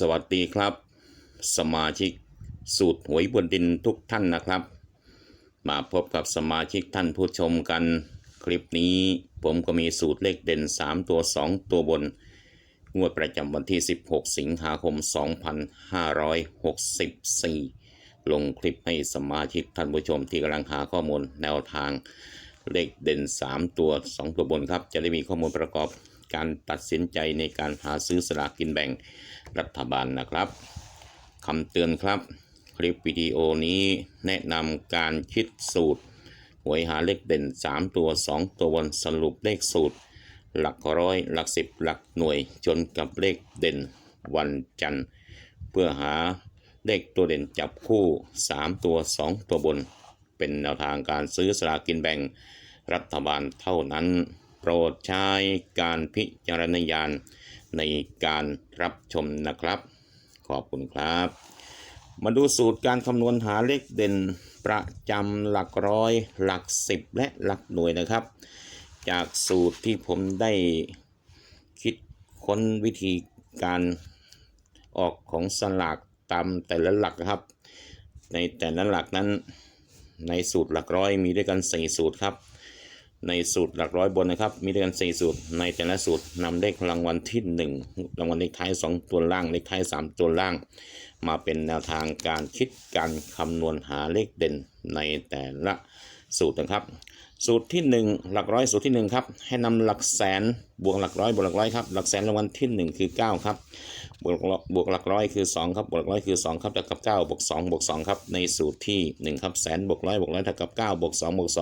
สวัสดีครับ สมาชิกสูตรหวยบนดินทุกท่านนะครับ มาพบกับสมาชิกท่านผู้ชมกัน คลิปนี้ผมก็มีสูตรเลขเด่น 3 ตัว 2 ตัวบน งวดประจำวันที่ 16 สิงหาคม 2564 ลงคลิปให้สมาชิกท่านผู้ชมที่กำลังหาข้อมูลแนวทางเลขเด่น 3 ตัว 2 ตัวบนครับ จะได้มีข้อมูลประกอบ การตัดสินใจในการหาซื้อสลากกินแบ่งรัฐบาลนะครับคำเตือนครับ คลิปวิดีโอนี้แนะนำการคิดสูตรหวยหาเลขเด่น 3 ตัว 2 ตัวบนสรุปเลขสูตร หลักร้อย หลักสิบหลักหน่วยจนกับเลขเด่นวันจันทร์ เพื่อหาเลขตัวเด่นจับคู่ 3 ตัว 2 ตัวบน เป็นแนวทางการซื้อสลากกินแบ่งรัฐบาลเท่านั้น โปรดใช้การพิจารณญาณในการรับชมนะครับ ขอบคุณครับ มาดูสูตรการคำนวณหาเลขเด่นประจำหลักร้อย หลักสิบและหลักหน่วยนะครับ จากสูตรที่ผมได้คิดค้นวิธีการออกของสลากตามแต่ละหลักนะครับ ในแต่ละหลักนั้นในสูตรหลักร้อยมีด้วยกันสี่สูตรครับ ในสูตรหลักร้อยบนนะครับ มีด้วยกันสี่สูตร ในแต่ละสูตรนำเลขรางวัลที่หนึ่งรางวัลเลขท้ายสองตัวล่าง เลขท้ายสามตัวล่าง มาเป็นแนวทางการคิดการคำนวณหาเลขเด่นในแต่ละสูตรนะครับ สูตรที่หนึ่งหลักร้อยสูตรที่หนึ่งครับ ให้นำหลักแสนบวกหลักร้อยบวกหลักร้อยครับ หลักแสนรางวัลที่หนึ่งคือเก้าครับ บวกบวกหลักร้อยคือสองครับ บวกหลักร้อยคือสองครับเท่ากับเก้าบวกสองบวกสองครับ ในสูตรที่หนึ่งครับ แสนบวกร้อยบวกร้อยเท่ากับเก้าบวกสองบวกส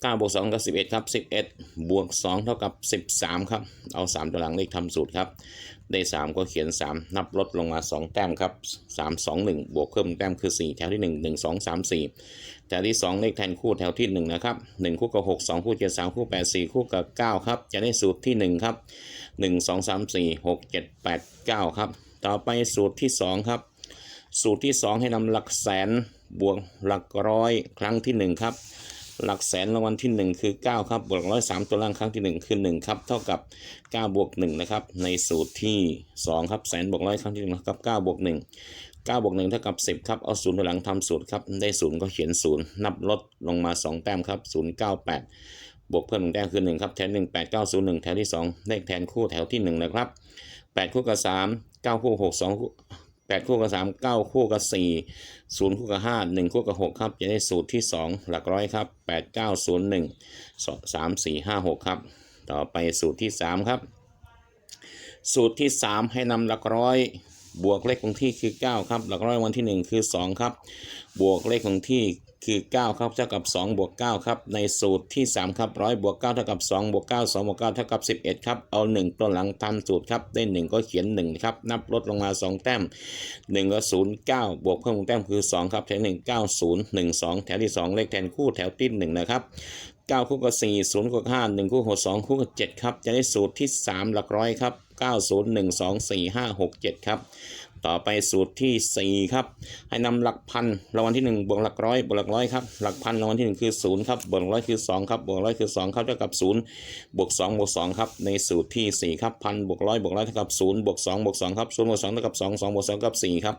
องเก้าบวกสองก็สิบเอ็ดครับสิบเอ็ดบวกสองเท่ากับสิบสามครับ เอาสามตัวหลังเลขทำสูตรครับ ได้สามก็เขียนสามนับลดลงมาสองแต้มครับสามสองหนึ่งบวกเพิ่มแต้มคือสี่แถวที่หนึ่งหนึ่งสองสามสี่แถวที่สองเลขแทนคู่แถวที่หนึ่งนะครับหนึ่งคู่กับหกสองคู่เจ็ดสามคู่แปดสี่คู่กับเก้าครับ จะได้สูตรที่หนึ่งครับหนึ่งสองสามสี่หกเจ็ดแปดเก้าครับ ต่อไปสูตรที่สองครับ สูตรที่สองให้นำหลักแสนบวกหลักร้อยครั้งที่หนึ่งครับ หลักแสนรางวัลที่1คือ9ครับบวกร้อยสามตัวล่างครั้งที่ 1 คือ1ครับเท่ากับ9บวก1นะครับในสูตรที่ 2 ครับแสนบวกร้อยครั้งที่1นะครับ9บวก1 9บวก1เท่ากับ 10ครับเอาศูนย์ตัวหลังทำสูตรครับได้ศูนย์ก็เขียนศูนย์นับลดลงมา 2 แต้มครับ098บวกเพิ่มหนึ่งแต้มคือ1ครับแทน1 8 9 0 1แถวที่2เลขแทนคู่แถวที่ 1 นะครับ 8 คู่กับ 3 9 คู่ 6 2คู่ แปดคู่กับสามเก้าคู่กับสี่ศูนย์คู่กับห้าหนึ่งคู่กับหกครับจะได้สูตรที่สองหลักร้อยครับแปดเก้าศูนย์หนึ่งสามสี่ห้าหกครับ ต่อไปสูตรที่สามครับ สูตรที่สามให้นำหลักร้อย บวกเลขคงที่คือเก้าครับหลักร้อยวันที่หนึ่งคือสองครับ บวกเลขคงที่คือ 9 ครับเท่ากับ 2 บวก 9 ครับ ในสูตรที่ 3 ครับร้อยบวก9เท่ากับ 2 บวก 9 2 บวก 9 เท่ากับ 11 ครับ เอา 1 ตัวหลังทำสูตรครับ ได้ 1 ก็เขียน 1 ครับ นับลดลงมา 2 แต้ม 1 ก็ 0 9 บวกเพิ่มแต้มคือ 2 ครับ แถว1 9 0 1 2 แถวที่ 2 เลขแทนคู่แถวที่ 1 นะครับ 9 คู่กับ 4 0 คู่กับ 5 1 คู่กับ2คู่กับ 7 ครับ จะได้สูตรที่ 3 หลักร้อยครับ 9 0 1 2 4 5 6 7 ครับ ต่อไปสูตรที่ 4 ครับ ให้นำหลักพันรางวัลที่ 1 บวกหลักร้อยบวกหลักร้อยครับ หลักพันรางวัลที่ 1 คือ 0 ครับ บวกร้อยคือ 2 ครับ บวกร้อยคือ 2 ครับ เท่ากับ 0 บวก 2 บวก 2 ครับ ในสูตรที่ 4 ครับพันบวกร้อยบวกร้อยเท่ากับ 0 บวก 2 บวก 2 ครับ 0 บวก 2 เท่ากับ 2 2 บวก2กับ 4 ครับ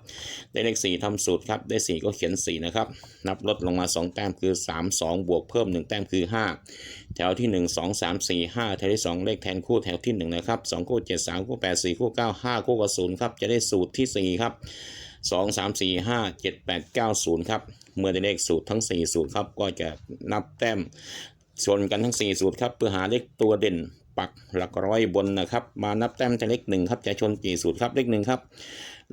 ได้เลข 4ทำสูตรครับ ได้ 4 ก็เขียน 4 นะครับ นับลดลงมา 2 แต้มคือ 3 2 บวกเพิ่ม 1 แต้มคือ 5 แถวที่ 1 2 3 4 5 แถวที่ 2 เลขแทนคู่แถวที่ 1 นะครับ 2 คู่ 7 3 คู่ 8 4 คู่ 9 5 คู่กับ0ครับ จะได้สูตรที่4ครับ2 3 4 5 7 8 9 0ครับเมื่อได้เลขสูตรทั้ง4สูตรครับก็จะนับแต้มชนกันทั้ง4สูตรครับเพื่อหาเลขตัวเด่นปักหลักร้อยบนนะครับ มานับแต้มจากเลข1ครับจะชนกี่สูตรครับเลข1ครับ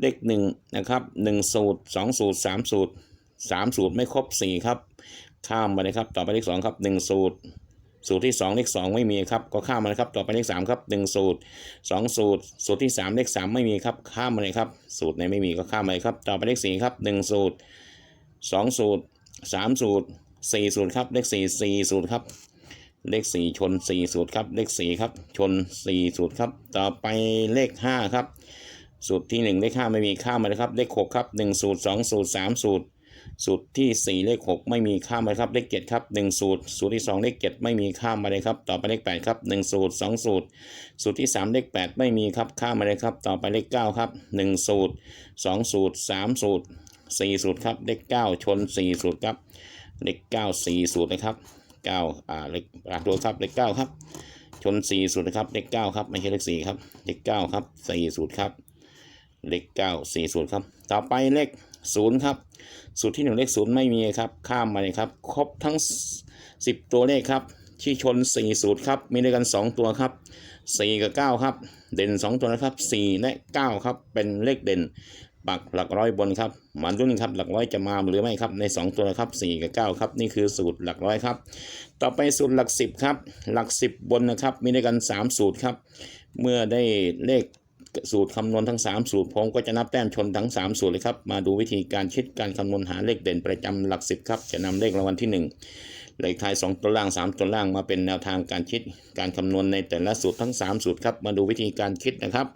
เลข1นะครับ1สูตร2สูตร3สูตร3สูตรไม่ครบ4ครับข้ามไปเลยครับต่อไปเลข2ครับ1สูตร สูตรที่ 2 เลข 2 ไม่มีครับ ก็ข้ามมาเลยครับต่อไปเลข3ครับ1สูตร 2 สูตร สูตรที่ 3 เลข 3 ไม่มีครับข้ามมาเลยครับสูตรไหนไม่มีก็ข้ามมาเลยครับต่อไปเลข4ครับ1สูตร 2 สูตร 3 สูตร 4 สูตรครับเลข 4 4 สูตรครับเลข 4 ชน 4 สูตรครับเลข 4 ครับ ชน 4 สูตรครับ ต่อไปเลข 5 ครับ สูตรที่ 1 เลข 5 ไม่มีข้ามมาเลยครับเลข 6 ครับ 1 สูตร 2 สูตร 3 สูตร สูตรที่ 4 เลข 6 ไม่มีข้ามมาเลยครับเลข7ครับ1สูตร สูตรที่ 2 เลข 7 ไม่มีข้ามมาเลยครับต่อไปเลข8ครับ1สูตร 2 สูตร สูตรที่ 3 เลข 8 ไม่มีครับข้ามมาเลยครับต่อไปเลข9ครับ1สูตร 2 สูตร 3 สูตร 4 สูตรครับเลข 9 ชน 4 สูตรครับเลข 9 4 สูตรนะครับ9อ่าเลขอ่าตัวครับเลข9ครับชน 4 สูตรนะครับเลข9ครับไม่ใช่เลข4ครับเลข9ครับ4สูตรครับเลขเก้าสี่ศูนย์ครับต่อไปเลข ศูนย์ครับ สูตรที่หนึ่งเลขศูนย์ไม่มีครับ ข้ามมาเลยครับ ครบทั้งสิบตัวเลขครับ ที่ชนสี่สูตรครับ มีด้วยกันสองตัวครับสี่กับเก้าครับ เด่นสองตัวนะครับสี่และเก้าครับ เป็นเลขเด่น ปักหลักร้อยบนครับมาดูนี่ครับ หลักร้อยจะมาหรือไม่ครับ ใน 2 ตัวนะครับ4กับ9ครับ นี่คือสูตรหลักร้อยครับ ต่อไปสูตรหลัก 10 ครับ หลัก 10 บนนะครับ มีด้วยกัน 3 สูตรครับ เมื่อได้เลข สูตรคำนวณทั้ง 3 สูตรผมก็จะนับแต้มชนทั้ง 3 สูตรเลยครับ มาดูวิธีการคิดการคำนวณหาเลขเด่นประจำหลัก 10 ครับ จะนำเลขรางวัลที่ 1 เลขท้าย 2 ตัวล่าง 3 ตัวล่างมาเป็นแนวทางการคิดการคำนวณในแต่ละสูตรทั้ง 3 สูตรครับ มาดูวิธีการคิดนะครับ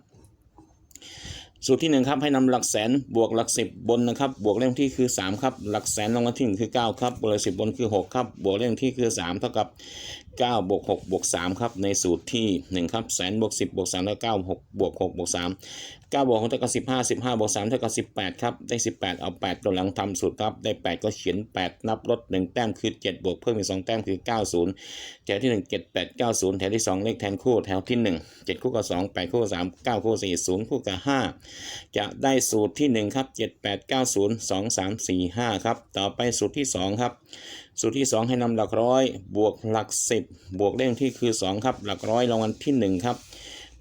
สูตรที่หนึ่งครับให้นำหลักแสนบวกหลักสิบบนนะครับบวกเลขที่คือ 3 ครับ หลักแสนรางวัลที่หนึ่งคือ 9 ครับบวกเลขสิบบนคือ 6 ครับ บวกเลขที่คือ 3 เท่ากับ 9บวก6บวก3ครับในสูตรที่ 1 ครับแสนบวก10บวก3แล้ว9 6บวก6บวก3 9บวก6เท่ากับ15 15บวก3เท่ากับ18 ครับ ได้ 18 เอา 8ตัวหลังทำสูตรครับ ได้ 8 ก็เขียน 8 นับลด 1 แต้มคือ 7 บวกเพิ่มอีก 2 แต้มคือ 90 แถวที่ 1 7 8 90 แถวที่ 2 เลขแทนคู่ แถวที่ 1 7 คู่กับ 2 8 คู่กับ3 9 คู่4 0 คู่กับ 5 จะได้สูตรที่ 1 ครับ 7 8 9 0 2 3 4 5 ครับ ต่อไปสูตรที่ 2 ครับ สูตรที่ 2 ให้นำหลักร้อย บวกหลัก 10 บวกเลขที่คือ 2 ครับ หลักร้อยรางวัลที่ 1 ครับ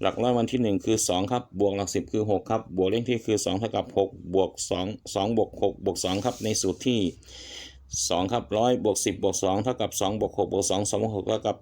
หลักร้อยวันที่ 1 คือ 2 ครับ บวกหลัก 10 คือ 6 ครับ บวกเลขที่คือ2เท่ากับ 6 บวก 2 2 บวก 6 บวก 2 ครับ ในสูตรที่ 2ครับร้อยบวก10บวก2เท่ากับ2บวก6บวก2 2บวก6เท่ากับ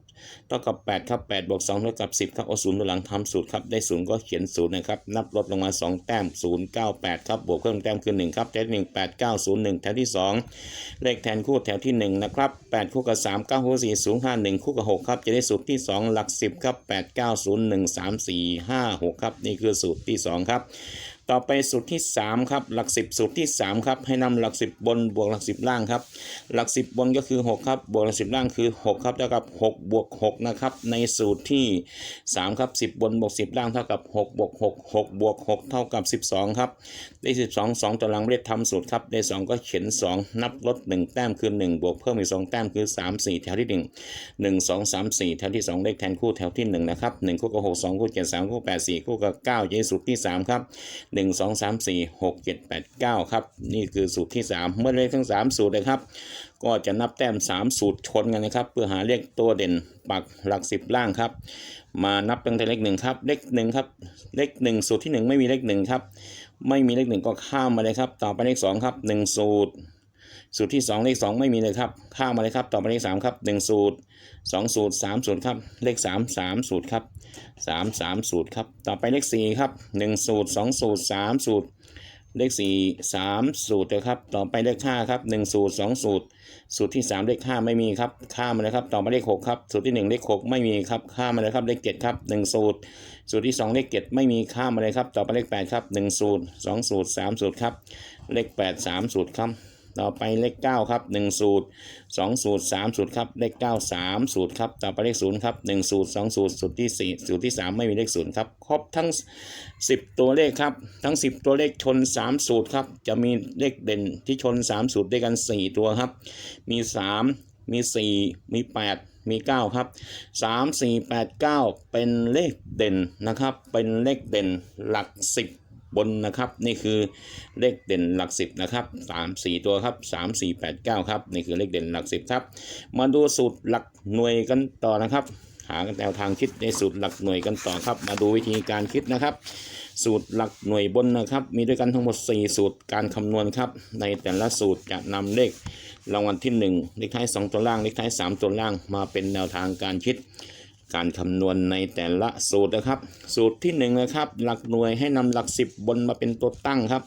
เท่ากับ8ครับ8บวก2เท่ากับ 10ครับเอาศูนย์ตัวหลังทำสูตรครับได้ศูนย์ก็เขียนศูนย์นะครับนับลดลงมา 2 แต้ม0 9 8ครับบวกเพิ่มแต้มคือ1ครับแถวที่1 8 9 0 1แถวที่ 2 เลขแทนคู่แถวที่1นะครับ8คู่กับ3 9คู่4 0 5 1คู่กับ6ครับจะได้สูตรที่ 2 หลัก 10ครับ8 9 0 1 3 4 5 6ครับนี่คือสูตรที่ 2 ครับ ต่อไปสูตรที่ 3 ครับ หลัก 10 สูตรที่ 3 ครับ ให้นำหลัก 10 บนบวกหลัก 10 ล่างครับ หลัก 10 บนก็คือ 6 ครับ บวกหลัก 10 ล่างคือ 6 ครับ เท่ากับ 6 บวก 6 นะครับ ในสูตรที่ 3 ครับ 10 บนบวก 10 ล่างเท่ากับ 6 บวก 6 6 บวก 6 เท่ากับ 12 ครับ ได้ 12 2 ตัวหลังไม่ได้ทำสูตรครับ ได้ 2 ก็เขียน 2 นับลด 1 แต้มคือ 1 บวกเพิ่มอีก 2 แต้มคือ 3 4 แถวที่ 1 1 2 3 4 แถวที่ 2 เลขแทนคู่แถวที่ 1 นะครับ 1 คู่กับ 6 2 คู่7 3 คู่ 8 4 คู่กับ9จะได้สูตรที่ 3 ครับ1 2 3 4 6 7 8 9 ครับ นี่คือสูตรที่ 3 เมื่อเลขทั้ง 3 สูตรเลยครับ ก็จะนับแต้ม 3 สูตรชนกันนะครับ เพื่อหาเลขตัวเด่นปักหลัก 10 ล่างครับ มานับตั้งแต่เลขหนึ่งครับ เลขหนึ่งครับ เลขหนึ่งสูตรที่หนึ่งไม่มีเลขหนึ่งครับ ไม่มีเลขหนึ่งก็ข้ามมาเลยครับ ต่อไปเลขสองครับหนึ่งสูตร สูตรที่สองเลขสองไม่มีเลยครับข้ามมาเลยครับต่อไปเลขสามครับหนึ่งสูตรสองสูตรสามสูตรครับเลขสามสามสูตรครับสามสามสูตรครับต่อไปเลขสี่ครับหนึ่งสูตรสองสูตรสามสูตร เลขสี่สามสูตรนะครับต่อไปเลขห้าครับหนึ่งสูตรสองสูตร สูตรที่สามเลขห้าไม่มีครับข้ามมาเลยครับต่อมาเลขหกครับสูตรที่หนึ่งเลขหกไม่มีครับข้ามมาเลยครับเลขเจ็ดครับหนึ่งสูตร สูตรที่สองเลขเจ็ดไม่มีข้ามมาเลยครับต่อไปเลขแปดครับหนึ่งสูตรสองสูตรสามสูตรครับเลขแปดสามสูตรครับ ต่อไปเลขเก้าครับหนึ่งสูตรสองสูตรสามสูตรครับเลขเก้าสามสูตรครับต่อไปเลขศูนย์ครับหนึ่งสูตรสองสูตร สูตรที่สี่สูตรที่สามไม่มีเลขศูนย์ครับครบทั้งสิบตัวเลขครับทั้งสิบตัวเลขชนสามสูตรครับจะมีเลขเด่นที่ชนสามสูตรด้วยกันสี่ตัวครับ มีสามมีสี่มีแปดมีเก้าครับสามสี่แปดเก้าเป็นเลขเด่นนะครับ เป็นเลขเด่นหลักสิ บนนะครับ นี่คือเลขเด่นหลักสิบนะครับสามสี่ตัวครับสามสี่แปดเก้าครับ นี่คือเลขเด่นหลักสิบครับ มาดูสูตรหลักหน่วยกันต่อนะครับ หาแนวทางคิดในสูตรหลักหน่วยกันต่อครับ มาดูวิธีการคิดนะครับ สูตรหลักหน่วยบนนะครับ มีด้วยกันทั้งหมด 4 สูตรการคำนวณครับ ในแต่ละสูตรจะนำเลขรางวัลที่ 1 เลขท้าย 2 ตัวล่าง เลขท้าย 3 ตัวล่าง มาเป็นแนวทางการคิด การคำนวณในแต่ละสูตรนะครับ สูตรที่1นะครับ หลักหน่วยให้นำหลัก 10 บนมาเป็นตัวตั้งครับ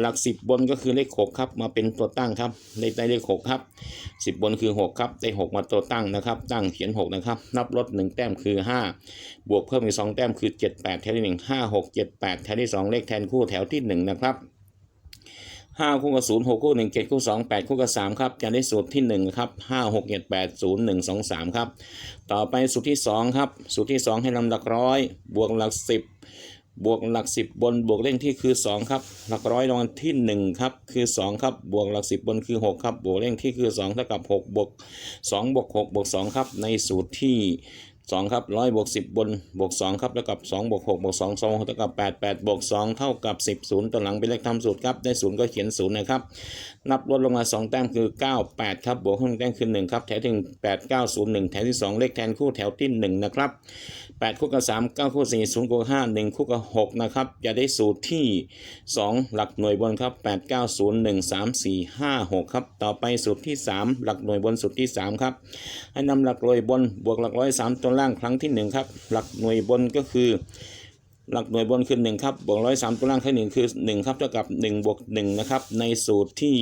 หลัก 10 บนก็คือเลข6ครับมาเป็นตัวตั้งครับเลขใต้เลข6ครับ10 บนคือ 6 ครับ ได้ 6 มาตัวตั้งนะครับ ตั้งเขียน 6 นะครับ นับลด 1 แต้มคือ 5 บวกเพิ่มอีก 2 แต้มคือ 7 8 แถวที่ 1 5 6 7 8 แถวที่ 2 เลขแทนคู่แถวที่ 1 นะครับ ห้าคู่กับศูนย์หกคู่หนึ่งเจ็ดคู่สองแปดคู่กับสามครับจะได้สูตรที่หนึ่งครับห้าหกเจ็ดแปดศูนย์หนึ่งสองสามครับ ต่อไปสูตรที่สองครับสูตรที่สองให้นำหลักร้อยบวกหลักสิบบวกหลักสิบบนบวกเลขที่คือสองครับหลักร้อยรางวัลที่หนึ่งครับคือสองครับบวกหลักสิบบนคือหกครับบวกเลขที่คือสองเท่ากับหกบวกสองบวกหกบวกสองครับในสูตรที่ สองครับร้อยบวกสิบบนบวกสองครับเท่ากับสองบวกหกบวกสองสองเท่ากับแปดแปดบวกสองเท่ากับสิบศูนย์ตัวหลังเป็นเลขทำสูตรครับได้ศูนย์ก็เขียนศูนย์นะครับ นับลดลงมา 2 แต้มคือ 9 8 ครับบวกขึ้นแต้มคือ1ครับแถวที่8 9 0 1 แถวที่ 2 เลขแทนคู่แถวที่ 1 นะครับ 8 คู่กับ 3 9 คู่ 4 0 คู่กับ5 1 คู่กับ 6 นะครับ จะได้สูตรที่ 2 หลักหน่วยบนครับ 8 9 0 1 3 4 5 6 ครับ ต่อไปสูตรที่ 3 หลักหน่วยบนสูตรที่ 3 ครับ ให้นำหลักหน่วยบนบวกหลักร้อย3ตัวล่างครั้งที่1ครับหลักหน่วยบนก็คือ หลักหน่วยบนคือ1ครับบวกร้อยสามตัวล่างครั้งหนึ่งคือ1ครับเท่ากับ1บวก1นะครับในสูตรที่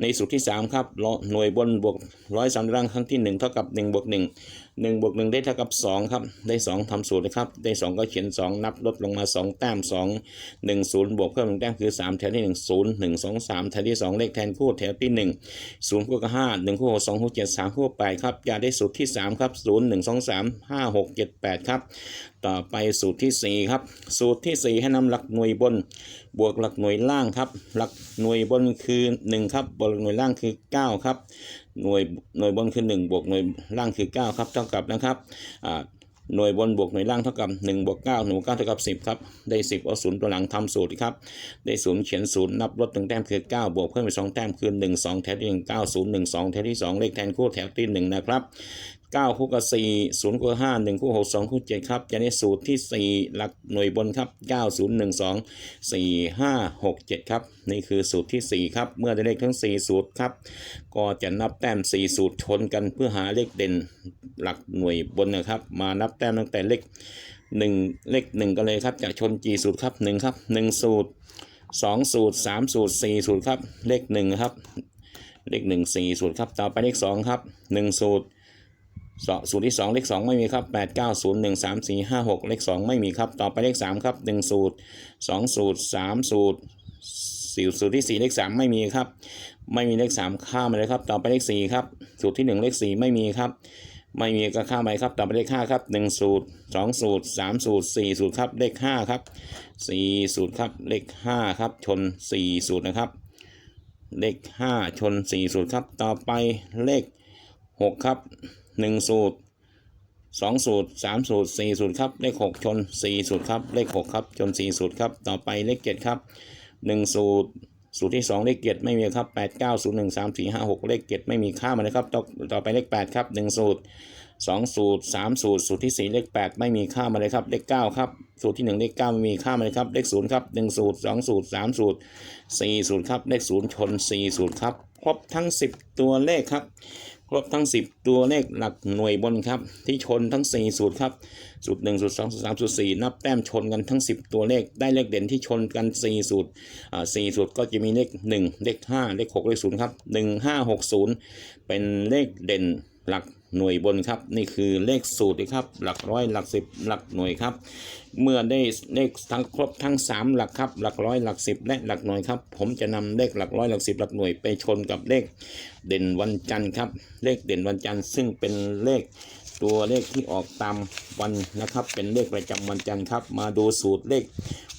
ในสูตรที่3ครับหน่วยบนบวกร้อยสามตัวล่างครั้งที่1เท่ากับ1บวก1 1บวก1ได้เท่ากับ 2 ครับ ได้ 2ทำสูตรนะครับ ได้ 2 ก็เขียน 2 นับลดลงมา 2 แต้ม 2 1 0 บวกเพิ่ม1แต้มคือ 3แถวที่ 1 0 1 2 3แถวที่ 2 เลขแทนคู่แถวที่ 1 0 คู่กับ 5 1 คู่กับ2คู่7 3 คู่8ครับจะได้สูตรที่ 3 ครับ 0 1 2 3 5 6 7 8 ครับ ต่อไปสูตรที่ 4 ครับ สูตรที่ 4 ให้นำหลักหน่วยบน บวกหลักหน่วยล่างครับ หลักหน่วยบนคือ 1 ครับ บวกหลักหน่วยล่างคือ 9 ครับ หน่วยหน่วยบนคือ 1 บวกหน่วยล่างคือ 9 ครับ เท่ากับนะครับอ่าหน่วยบนบวกหน่วยล่างเท่ากับ1บวก9หน่วยบวก9เท่ากับ 10 ครับ ได้ 10 เอาศูนย์ตัวหลังทำสูตรครับ ได้ศูนย์เขียนศูนย์นับลดหนึ่งแต้มคือ 9 บวกเพิ่มอีก2แต้มคือ 1 2 แถวที่ 1 9 0 1 2 แถวที่ 2 เลขแทนคู่แถวที่ 1 นะครับ 9 คู่กับ 4 0 คู่กับ 5 1 คู่ 6 2 คู่ 7 ครับ จะได้สูตรที่ 4 หลักหน่วยบนครับ 9 0 1 2 4 5 6 7 ครับ นี่คือสูตรที่ 4 ครับ เมื่อได้เลขทั้ง 4 สูตรครับ ก็จะนับแต้ม 4 สูตรชนกันเพื่อหาเลขเด่นหลักหน่วยบนนะครับ มานับแต้มตั้งแต่เลข1เลข1กันเลยครับจะชนกี่สูตรครับ1ครับ1สูตร2สูตร3สูตร4สูตรครับ เลข1ครับ เลข1 4สูตรครับ ต่อไปเลข2ครับ1สูตร สูตรที่ 2 เลข 2 ไม่มีครับ 8 9 0 1 3 4 5 6 เลข 2 ไม่มีครับ ต่อไปเลข 3 ครับ 1 สูตร 2 สูตร 3 สูตรสี่สูตรที่ 4 เลข 3 ไม่มีครับ ไม่มีเลข 3 ข้ามมาเลยครับ ต่อไปเลข 4 ครับ สูตรที่ 1 เลข 4 ไม่มีครับ ไม่มีก็ข้ามไปครับ ต่อไปเลข 5 ครับ 1 สูตร 2 สูตร 3 สูตร 4 สูตรครับ เลข 5 ครับ 4 สูตรครับ เลข 5 ครับ ชน 4 สูตรนะครับ เลข 5 ชน 4 สูตรครับ ต่อไปเลข 6 ครับ 1สูตร2สูตร3สูตร4สูตรครับ เลข6ชน4สูตรครับ เลข6ครับ ชน4สูตรครับ ต่อไปเลข7ครับ1สูตรสูตรที่ 2 เลข7ไม่มีครับ 8 9 0 1 3 4 5 6 เลข7ไม่มีค่ามาเลยครับ ต่อต่อไปเลข 8 ครับ 1 สูตร 2 สูตร 3 สูตร สูตรที่ 4 เลข 8 ไม่มีค่ามาเลยครับ เลข 9 ครับ สูตรที่ 1 เลข 9 ไม่มีค่ามาเลยครับ เลข 0 ครับ 1 สูตร 2 สูตร 3 สูตร 4 สูตรครับ เลข 0 ชน 4 สูตรครับ ครบทั้ง 10 ตัวเลขครับ รบทั้ง 10 ตัวเลขหลักหน่วยบนครับ ที่ชนทั้ง 4 สูตรครับ สูตร1สูตร2สูตร3สูตร4นับแต้มชนกันทั้ง 10 ตัวเลขได้เลขเด่นที่ชนกัน 4 สูตรอ่า4สูตรก็จะมีเลข 1 เลข 5 เลข 6 เลข0ครับ 1 5 6 0 เป็นเลขเด่นหลัก หน่วยบนครับ นี่คือเลขสูตรนะครับ หลักร้อยหลักสิบหลักหน่วยครับ เมื่อได้เลขทั้งครบทั้ง 3 หลักครับ หลักร้อยหลักสิบและหลักหน่วยครับ ผมจะนำเลขหลักร้อยหลักสิบหลักหน่วยไปชนกับเลขเด่นวันจันทร์ครับ เลขเด่นวันจันทร์ซึ่งเป็นเลขตัวเลขที่ออกตามวันนะครับ เป็นเลขประจำวันจันทร์ครับ มาดูสูตรเลข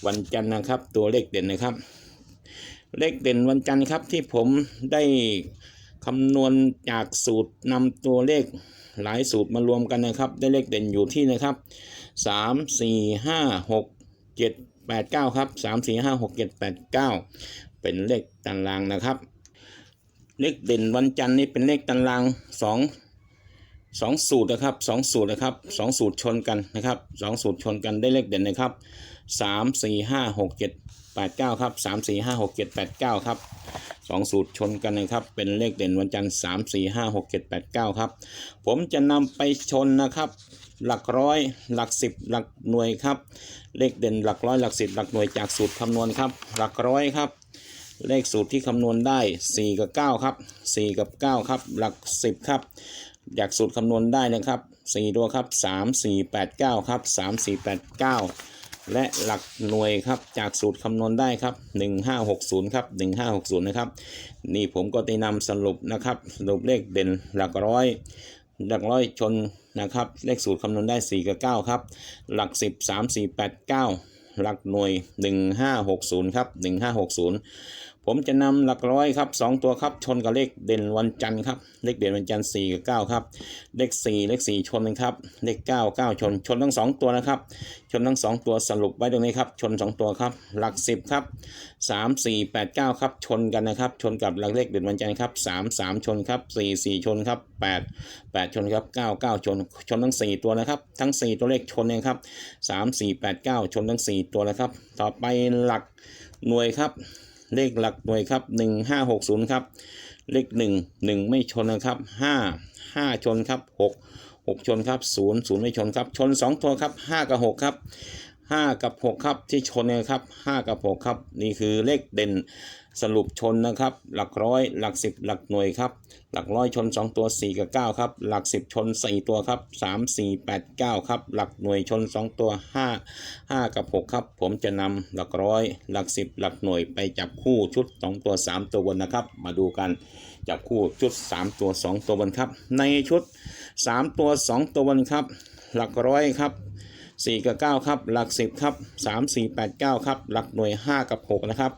วันจันทร์นะครับ ตัวเลขเด่นนะครับ เลขเด่นวันจันทร์ครับที่ผมได้ คำนวณจากสูตรนำตัวเลขหลายสูตรมารวมกันนะครับ ได้เลขเด่นอยู่ที่นะครับสามสี่ห้าหกเจ็ดแปดเก้าครับสามสี่ห้าหกเจ็ดแปดเก้าเป็นเลขตารางนะครับ เลขเด่นวันจันทร์นี่เป็นเลขตารางสองสองสูตรนะครับสองสูตรนะครับสองสูตรชนกันนะครับสองสูตรชนกันได้เลขเด่นนะครับสามสี่ห้าหกเจ็ด แปดเก้าครับสามสี่ห้าหกเจ็ดแปดเก้าครับสองสูตรชนกันนะครับ เป็นเลขเด่นวันจันทร์สามสี่ห้าหกเจ็ดแปดเก้าครับ ผมจะนำไปชนนะครับ หลักร้อย หลักสิบหลักหน่วยครับ เลขเด่นหลักร้อยหลักสิบหลักหน่วยจากสูตรคำนวณครับ หลักร้อยครับ เลขสูตรที่คำนวณได้ 4 กับ 9 ครับ 4 กับ 9 ครับ หลัก 10 ครับจากสูตรคำนวณได้นะครับ 4 ตัวครับ 3 4 8 9 ครับ 3 4 8 9 และหลักหน่วยครับจากสูตรคำนวณได้ครับ 1560 ครับ 1560 นะครับ นี่ผมก็ได้นำสรุปนะครับ สรุปเลขเด่นหลักร้อยหลักร้อยชนนะครับ เลขสูตรคำนวณได้ 4 กับ 9 ครับ หลัก 10 3 4 8 9 หลักหน่วย 1560 ครับ 1560 ผมจะนำหลักร้อยครับ2ตัวครับชนกับเลขเด่นวันจันทร์ครับเลขเด่นวันจันทร์4กับ9ครับเลข 4 เลข 4 ชนกันครับเลข 9 9 ชน ชนทั้ง 2 ตัวนะครับ ชนทั้ง 2 ตัวสรุปไว้ตรงนี้ครับชน 2 ตัวครับหลัก 10ครับ3 4 8 9ครับชนกันนะครับ ชนกับหลักเลขเด่นวันจันทร์ครับ3 3 ชนครับ4 4 ชนครับ8 8 ชนครับ9 9 ชน ชนทั้ง 4 ตัวนะครับ ทั้ง 4 ตัวเลขชนเองครับ3 4 8 9 ชนทั้ง 4 ตัวนะครับ ต่อไปหลักหน่วยครับ เลขหลักหน่วยครับ 1560 ครับ เลข 1 1 ไม่ชนนะครับ 5 5 ชนครับ 6 6 ชนครับ 0 0 ไม่ชนครับ ชน 2 ตัวครับ 5 กับ 6 ครับ 5 กับ 6 ครับที่ชนนยครับ 5 กับ 6 ครับ นี่คือเลขเด่นสรุปชนนะครับ หลักร้อย หลัก 10 หลักหน่วยครับ หลักร้อยชน 2 ตัว 4 กับ 9 ครับ หลัก 10 ชน 4 ตัวครับ 3 4 8 9 ครับ หลักหน่วยชน 2 ตัว 5 5 กับ 6 ครับ ผมจะนำหลักร้อย หลัก 10 หลักหน่วยไปจับคู่ชุด 2 ตัว 3 ตัวบนนะครับ มาดูกันจับคู่ชุด 3 ตัว 2 ตัวบนครับ ในชุด 3 ตัว 2 ตัวบนครับ หลักร้อยครับ 4 กับ 9 ครับ หลัก 10 ครับ 3 4 8 9 ครับ หลักหน่วย 5 กับ 6 นะครับ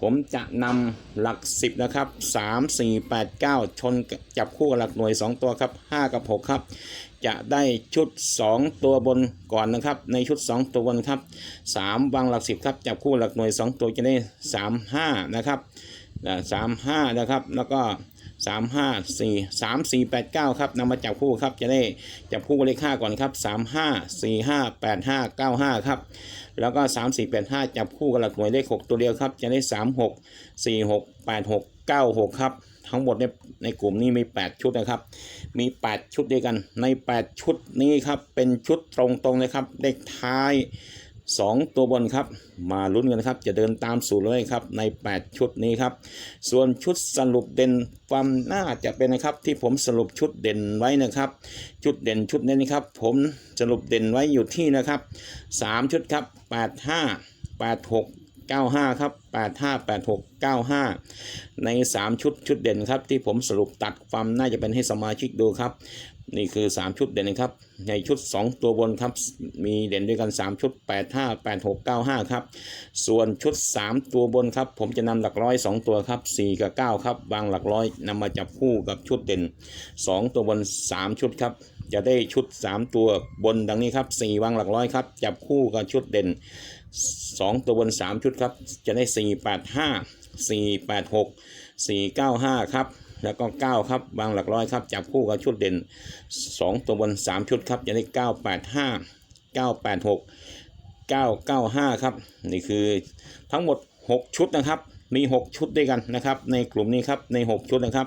ผมจะนำหลัก 10 นะครับ 3 4 8 9 ชนจับคู่กับหลักหน่วย 2 ตัวครับ 5 กับ 6 ครับ จะได้ชุด 2 ตัวบนก่อนนะครับ ในชุด 2 ตัวบนครับ 3 วางหลัก 10 ครับ จับคู่หลักหน่วย 2 ตัวจะได้ 3 5 นะครับสามห้านะครับ แล้วก็ สามห้าสี่สามสี่แปดเก้าครับนำมาจับคู่ครับจะได้จับคู่เลขห้าก่อนครับสามห้าสี่ห้าแปดห้าเก้าห้าครับแล้วก็สามสี่แปดห้าจับคู่กับหลักหน่วยเลขหกตัวเดียวครับจะได้สามหกสี่หกแปดหกเก้าหกครับทั้งหมดในในกลุ่มนี้มี 8 ชุดนะครับ มี 8 ชุดด้วยกัน ใน 8 ชุดนี้ครับ เป็นชุดตรงๆเลยครับเลขท้าย 2 ตัวบนครับ มาลุ้นกันครับ จะเดินตามสูตรเลยครับใน 8 ชุดนี้ครับ ส่วนชุดสรุปเด่นความน่าจะเป็นนะครับที่ผมสรุปชุดเด่นไว้นะครับ ชุดเด่นชุดนี้นะครับ ผมสรุปเด่นไว้อยู่ที่นะครับ 3 ชุดครับ 8 5 8 6 95 ครับ 85 86 95 ใน 3 ชุดชุดเด่นครับ ที่ผมสรุปตัดความน่าจะเป็นให้สมาชิกดูครับ นี่คือ 3 ชุดเด่นนะครับ ในชุด 2 ตัวบนครับ มีเด่นด้วยกัน 3 ชุด 85 86 95 ครับ ส่วนชุด 3 ตัวบนครับ ผมจะนำหลักร้อย 2 ตัวครับ 4 กับ 9 ครับ วางหลักร้อยนำมาจับคู่กับชุดเด่น 2 ตัวบน 3 ชุดครับ จะได้ชุด 3 ตัวบนดังนี้ครับ 4 วางหลักร้อยครับ จับคู่กับชุดเด่น 2 ตัวบน 3 ชุดครับ จะได้ 4 8 5 4 8 6 4 9 5 ครับ แล้วก็ 9 ครับวางหลักร้อยครับจับคู่กับชุดเด่น 2 ตัวบน 3 ชุดครับจะได้ 9 8 5 9 8 6 9 9 5 ครับ นี่คือทั้งหมด 6 ชุดนะครับ มี 6 ชุดด้วยกันนะครับ ในกลุ่มนี้ครับใน 6 ชุดนะครับ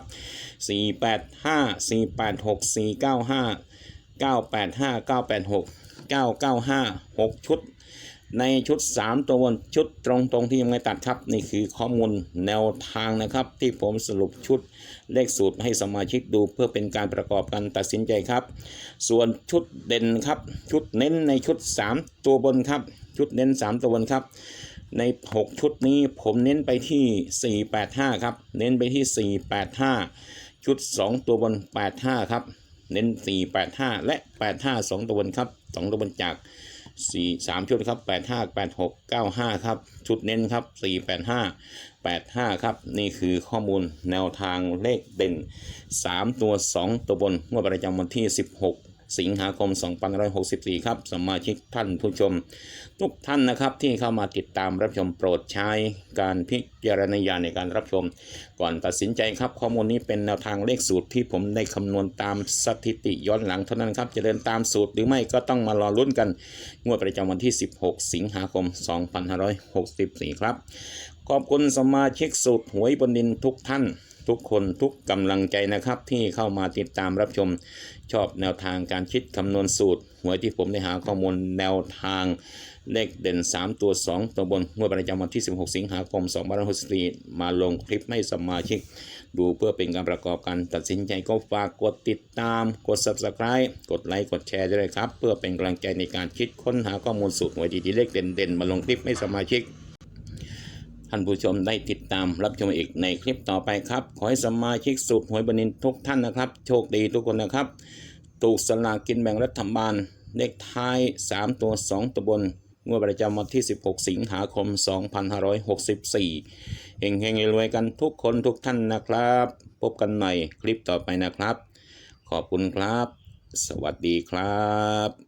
4 8 5 4 8 6 4 9 5 9 8 5 9 8 6 9 9 5 6 ชุด ในชุด 3 ตัวบนชุดตรงตรงๆที่ยังไม่ตัดครับ นี่คือข้อมูลแนวทางนะครับ ที่ผมสรุปชุดเลขสูตรให้สมาชิกดูเพื่อเป็นการประกอบการตัดสินใจครับ ส่วนชุดเด่นครับ ชุดเน้นในชุด 3 ตัวบนครับ ชุดเน้น 3 ตัวบนครับ ใน 6 ชุดนี้ผมเน้นไปที่ 485 ครับ เน้นไปที่ 485 ชุด 2 ตัวบน 85 ครับ เน้น 485 และ 85 2 ตัวบนครับ 2 ตัวบนจาก สี่สามชุดครับแปดห้าแปดหกเก้าห้าครับ ชุดเน้นครับสี่แปดห้าแปดห้าครับ นี่คือข้อมูลแนวทางเลขเด่นสามตัวสองตัวบนงวดประจำวันที่สิบหก สิงหาคม 2564 ครับ สมาชิกท่านผู้ชม ทุกท่านนะครับที่เข้ามาติดตามรับชมโปรดใช้การพิจารณญาณในการรับชม ก่อนตัดสินใจครับ ข้อมูลนี้เป็นแนวทางเลขสูตรที่ผมได้คำนวณตามสถิติย้อนหลังเท่านั้นครับจะเดินตามสูตรหรือไม่ก็ต้องมารอลุ้นกัน งวดประจำวันที่ 16 สิงหาคม 2564 ครับ ขอบคุณสมาชิกสูตรหวยบนดินทุกท่าน ทุกคนทุกกำลังใจนะครับ ที่เข้ามาติดตามรับชมชอบแนวทางการคิดคำนวณสูตรหวยที่ผมได้หาข้อมูลแนวทางเลขเด่น 3 ตัว 2 ตัวบนงวดประจำวันที่ 16 สิงหาคม2564มาลงคลิปให้สมาชิก ดูเพื่อเป็นการประกอบการตัดสินใจก็ฝากกดติดตาม กด subscribe กดไลค์กดแชร์ด้วยครับ เพื่อเป็นกำลังใจในการคิดค้นหาข้อมูลสูตรหวยดีๆเลขเด่นๆ มาลงคลิปให้สมาชิกานผู้ชมได้ติดตามรับชมอีกในคลิปต่อไปครับ ขอให้สมาชิกสูตรหวยบนินทุกท่านนะครับ โชคดีทุกคนนะครับ ถูกสลากกินแบ่งรัฐบาลเลขท้าย 3 ตัว 2 ตัวบนงวดประจำวันที่ 16 สิงหาคม 2564 เฮงเฮงๆรวยกันทุกคนทุกท่านนะครับ พบกันใหม่คลิปต่อไปนะครับ ขอบคุณครับ สวัสดีครับ